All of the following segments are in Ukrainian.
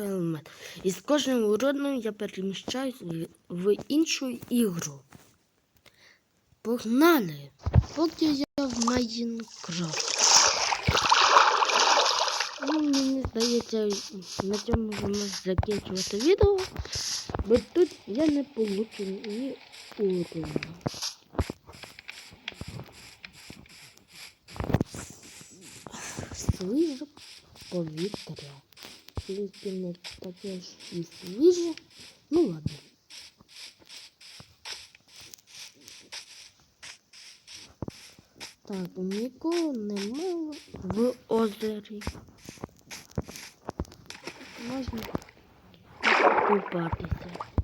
Елемент. І з кожним уродом я переміщаюсь в- іншу ігру. Погнали! Поки я в Майнкрафт. Ну, мені здається, на цьому вже можна закінчувати відео, бо тут я не получу ні урону. Свіже повітря. Тільки не таке ж і свіже. Ну ладно. Так, нікого немає в озері. Можна купатися.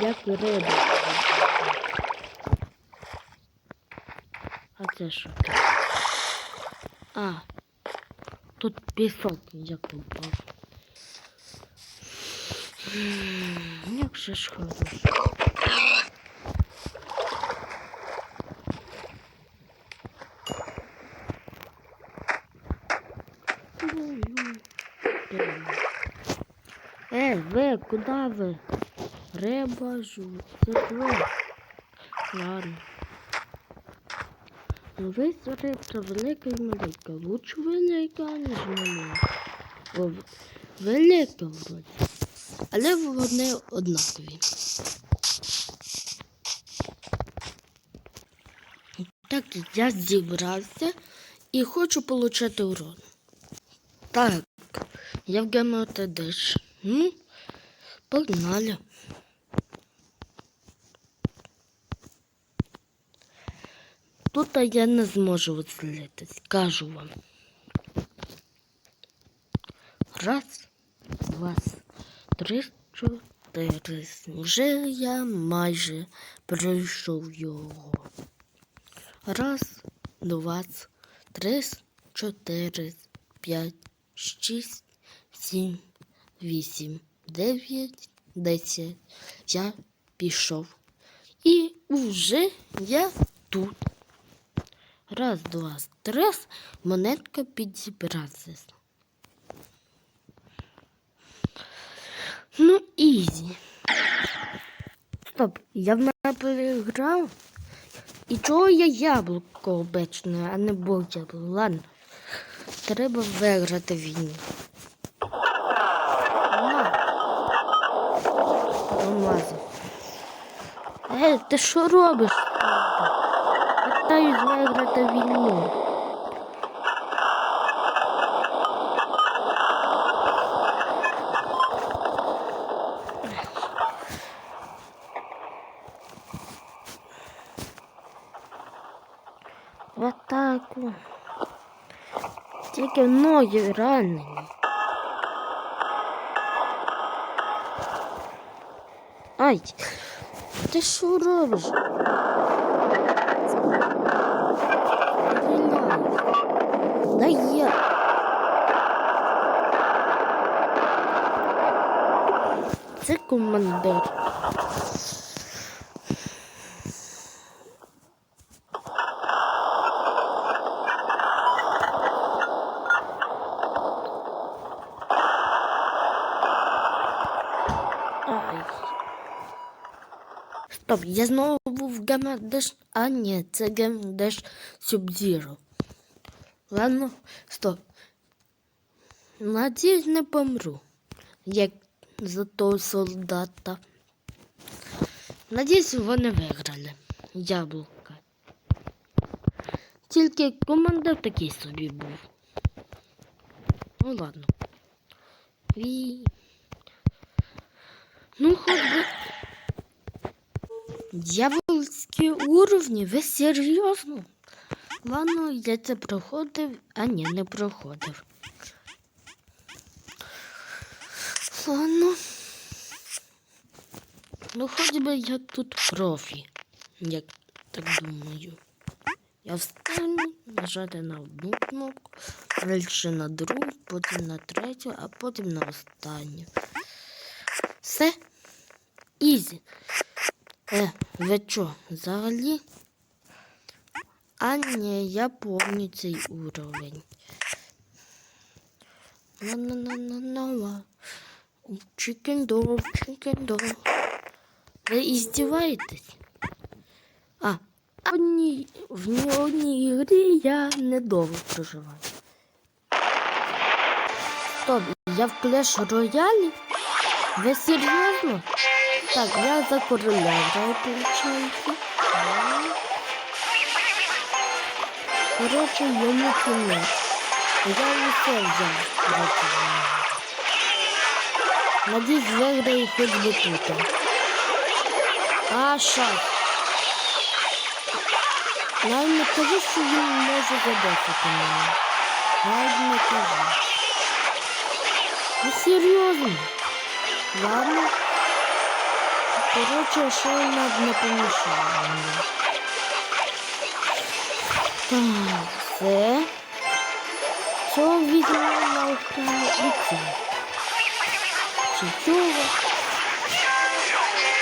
Як риба. А це? А, тут пісок я купав. Як же ж хорошо. Е, ви, куди ви? Риба жу. Ладно. Ви рибка велика і маленька. Лучше велика, ніж маленька. Велика вроді. Але вони однакові. Так, я зібрався і хочу отримати урон. Так, я в ГМОТДш. Ну, погнали. Тут я не зможу відстрілитись, кажу вам. Раз, два, три, чотири. Вже я майже пройшов його. Раз, два, три, чотири, п'ять, шість, сім, вісім, дев'ять, десять. Я пішов. І вже я тут. Раз, два, три, монетка підібратися. Ну, ізі. Стоп, я в мене переграв. І чого я яблуко обечне, а не яблуко? Ладно. Треба виграти війну. Ей, ти що робиш? Питаюсь виграти війну. В атаку. Тільки ноги ранені. Ай, ти що робиш? Да я. Це командир. Стоп, я знову в Гамадеш. А ні, це Гамадеш Субзіро. Ладно, стоп. Надіюсь, не помру, як за того солдата. Надіюсь, вони виграли. Яблука. Тільки командир такий собі був. Ну ладно. І... Ну, хоч би. Дьявольські уровні, ви серйозно? Ладно, я це проходив, а ні, не проходив. Ладно. Ну, хоч би я тут профі, як так думаю. Я встану, нажати на одну кнопку, далі на другу, потім на третю, а потім на останню. Все. Ізі. Е, ви що, взагалі? А ні, я помню цей уровень. На-на-на-на-на. Chicken dog, chicken dog. Ви іздіваєтесь? А, в ні, в ні одній ігрі я недовго проживаю. Стоп, я в Clash Royale? Ви серйозно? Так, я за короля граю, получається. Коротше, йому кінець. Я усе взяв. коротше. Надіюсь, виграю хоч би тут. А. Навіть не кажу, що він може задефати мене. Не кажу. Ну, серйозно. Ладно. Коротше, що нам не помішає мені. Так, все. Цього на це. Чи?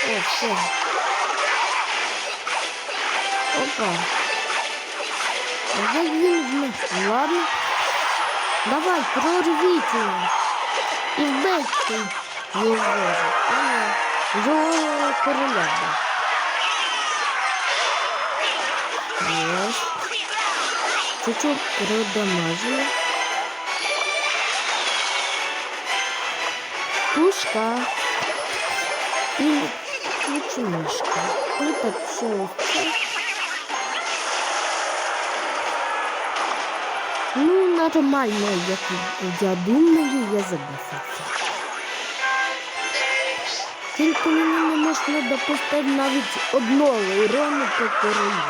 О, все. Опа. Як він? Ладно. Давай, прорвіть його. І вбийте його. А не, короля. Чуть-чуть продамажили. Пушка. І так все. Ну, нормально, як я думаю, я забився. Тільки мені не можна допустити навіть одного урону по королю.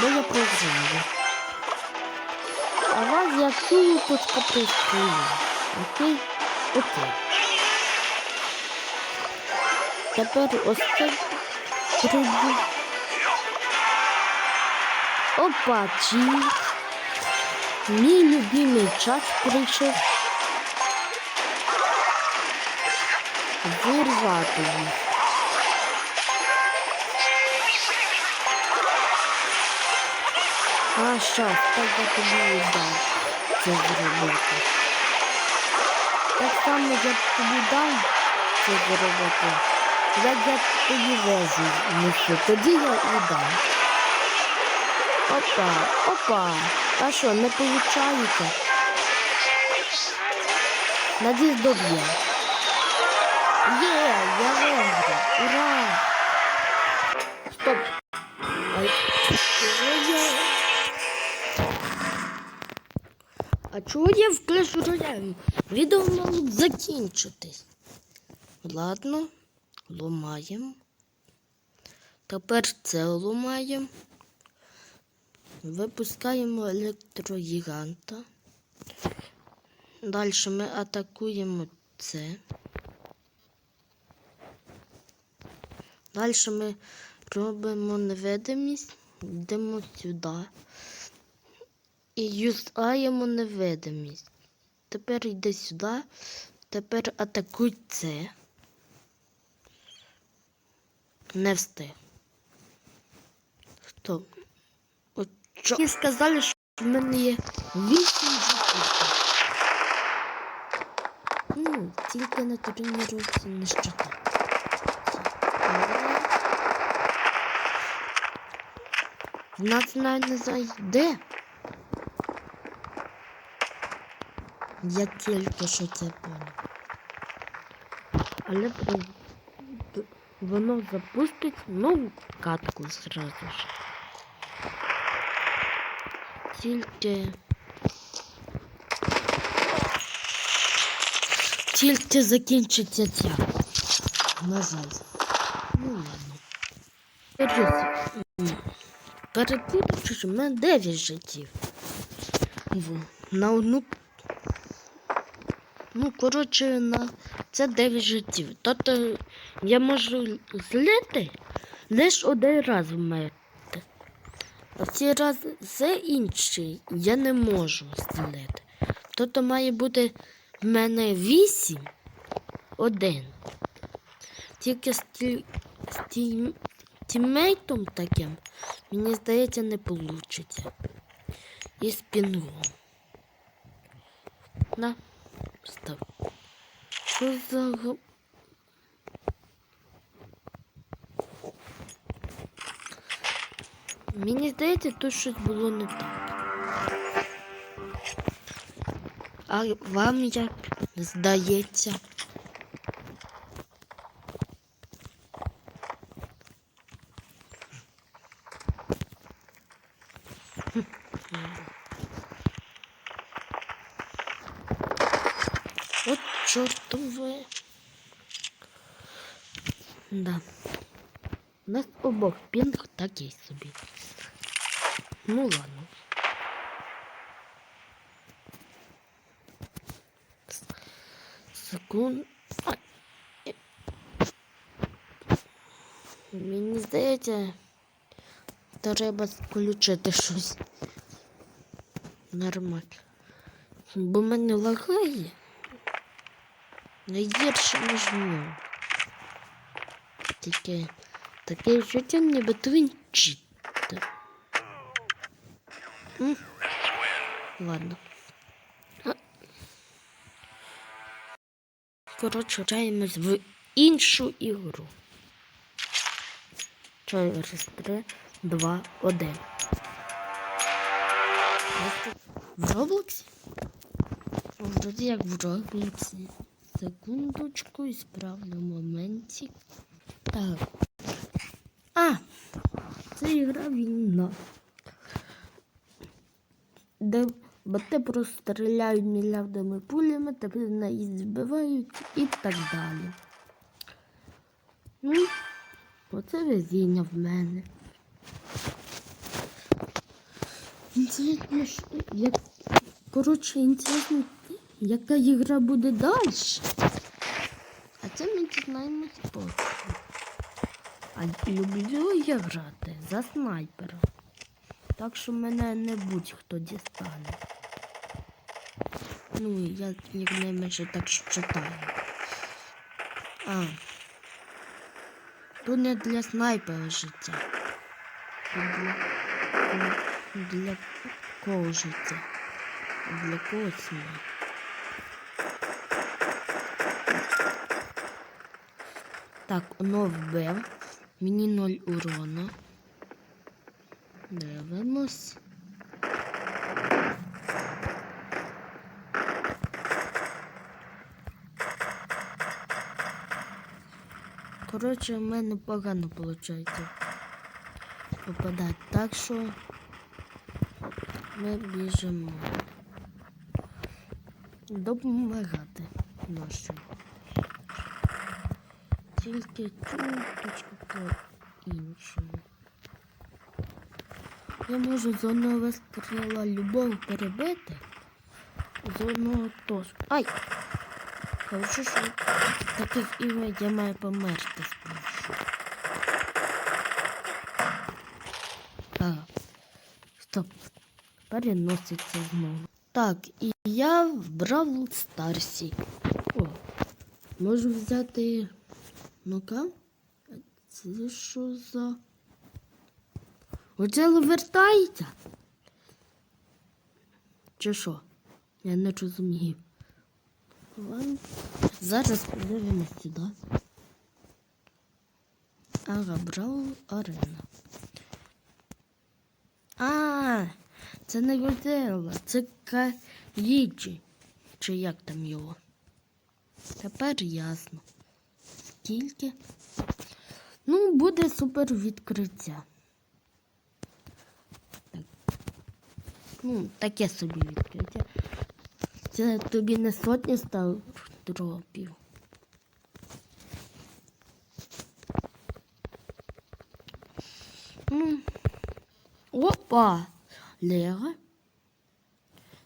Бо я програю. А вас я тупочка пристрою. Окей? Окей. Тепер ось це прийду. Опа, чи. Мій любимий час прийшов. Вирвати їх. А, щас, так я тобі і дам це зробити. Так само я тобі дам це зробити. Як я тобі везу несу, тоді я і дам. Опа, опа. А що, не получаєте? Надіюсь, доб'є. Є, я виграв. Ура! Стоп. Ай, чого я? А чого я в Clash Royale? Відео мало закінчитись. Ладно, ломаємо. Тепер це ломаємо. Випускаємо електрогіганта. Далі ми атакуємо це. Далі ми робимо невидимість, йдемо сюди і юзаємо невидимість. Тепер йди сюди, тепер атакуй це. Не встиг. Хто? От що? І сказали, що в мене є вісім життів. Ну, тільки на тренувці не щитати. В нас навіть не. Я тільки що це понял. Але воно запустить нову катку зразу ж. Тільки. Тільки закінчиться ця. На жаль. Ну ладно. Що в мене 9 життів. На одну. Ну, коротше, на це 9 життів. Тобто я можу злити лише один раз вмерти. А всі рази інші я не можу злити. Тобто має бути в мене 8, один. Тільки з, ті, тімейтом таким Мені здається, не вийде. І пінгом. На, став. Що за Мені здається, тут щось було не так. А вам як здається? От чортове. Да. У нас обох пінг такий собі. Ну ладно. Секунд. Мені здається, треба включити щось. Нормально. Бо мене лагає. Найгірше, нього. Таке, таке відчуття, ніби твін читер. М? Ладно. Коротше, граємось в іншу ігру. Через 3, 2, 1. В Роблоксі? Вроді як в Роблоксі. Секундочку, і справлю моментик. Так. А! Це ігра війна. Де боти просто стріляють мільярдами пулями, тебе наїзд збивають і так далі. Ну, оце везіння в мене. Інтересно, як... Коротше, інтересно, яка ігра буде далі. А це ми дізнаємось потім. А люблю я грати за снайпера. Так що мене не будь-хто дістане. Ну, я найменше так читаю. А. Тут не для снайпера життя. Тут для, для кого життя? Для кого смерть? Так, воно вбив. Мені ноль урона. Дивимось. Коротше, в мене погано виходить попадати. Так що ми біжимо. Допомагати нашим. Тільки чуточку по-іншому. Я можу з одного вистріла любого перебити, з одного теж. Ай! Хорошо, що таких іграх я маю померти спершу. Стоп. Переноситься знову. Так, і я в Бравл Старсі. О, можу взяти. Ну-ка. Це що за. Оце вертається? Чи що? Я не розумію. Зараз подивимось сюди. Ага, Бравл Арена. А, це не Годзилла, це Каїджі. Чи як там його? Тепер ясно. Скільки? Ну, буде супер відкриття. Ну, таке собі відкриття. Це тобі не сотні став дропів. Ну, Опа! Лего.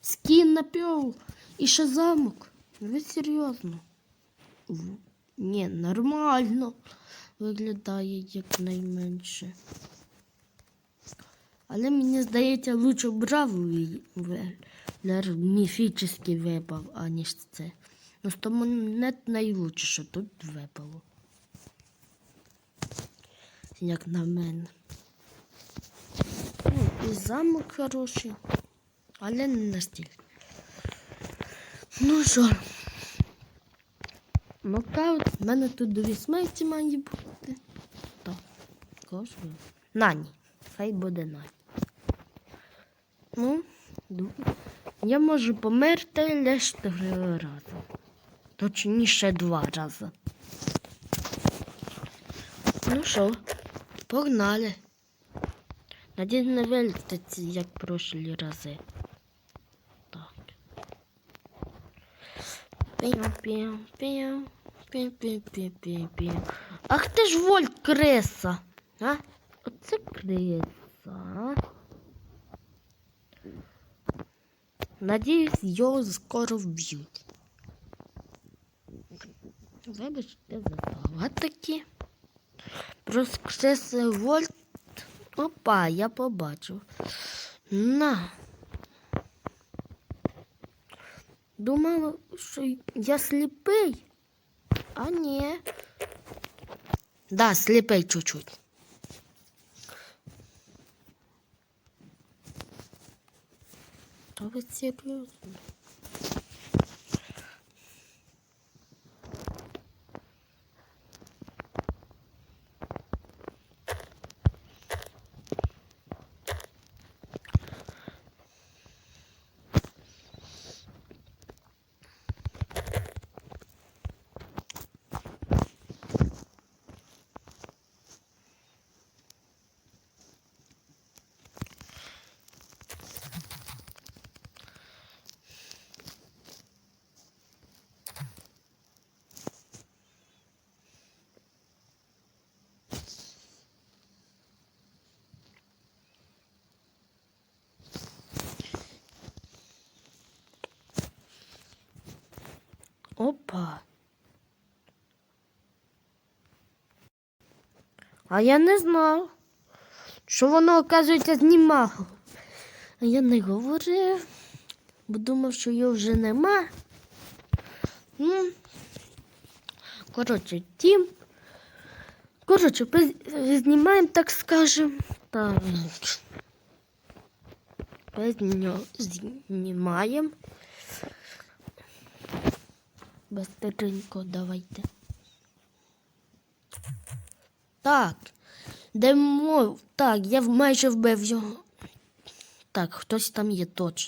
Скін на піл. І ще замок. Ви серйозно? Ні, нормально виглядає якнайменше. Але мені здається, лучше бравий міфічний випав, аніж це. Ну, з тому не найлучше, що тут випало. Як на мене. замок хороший, але не настільки. Ну що, нокаут, в мене тут до вісмерті має бути. Так, кожен. Нані. Хай буде Нані. Ну, я можу померти лише три рази. Точніше два рази. Ну що, погнали. Надіюсь, не вилетить, як прошлі рази. Ах ти ж вольт креса. А? Оце креса. а? Надіюсь, його скоро вб'ють. Вибачте за такі. Проскреси вольт. Опа, я побачив. На. Думала, що я сліпий. А ні. Да, сліпий чуть-чуть. Та ви серйозно? Опа. А я не знав, що воно, оказується, знімало. А я не говорив, бо думав, що його вже нема. Ну, коротше, тім. Коротше, знімаємо, так скажем. Так. Знімаємо. Быстренько давайте. Так. Демо. Так, я майже вбив його. Так, хтось там є точно.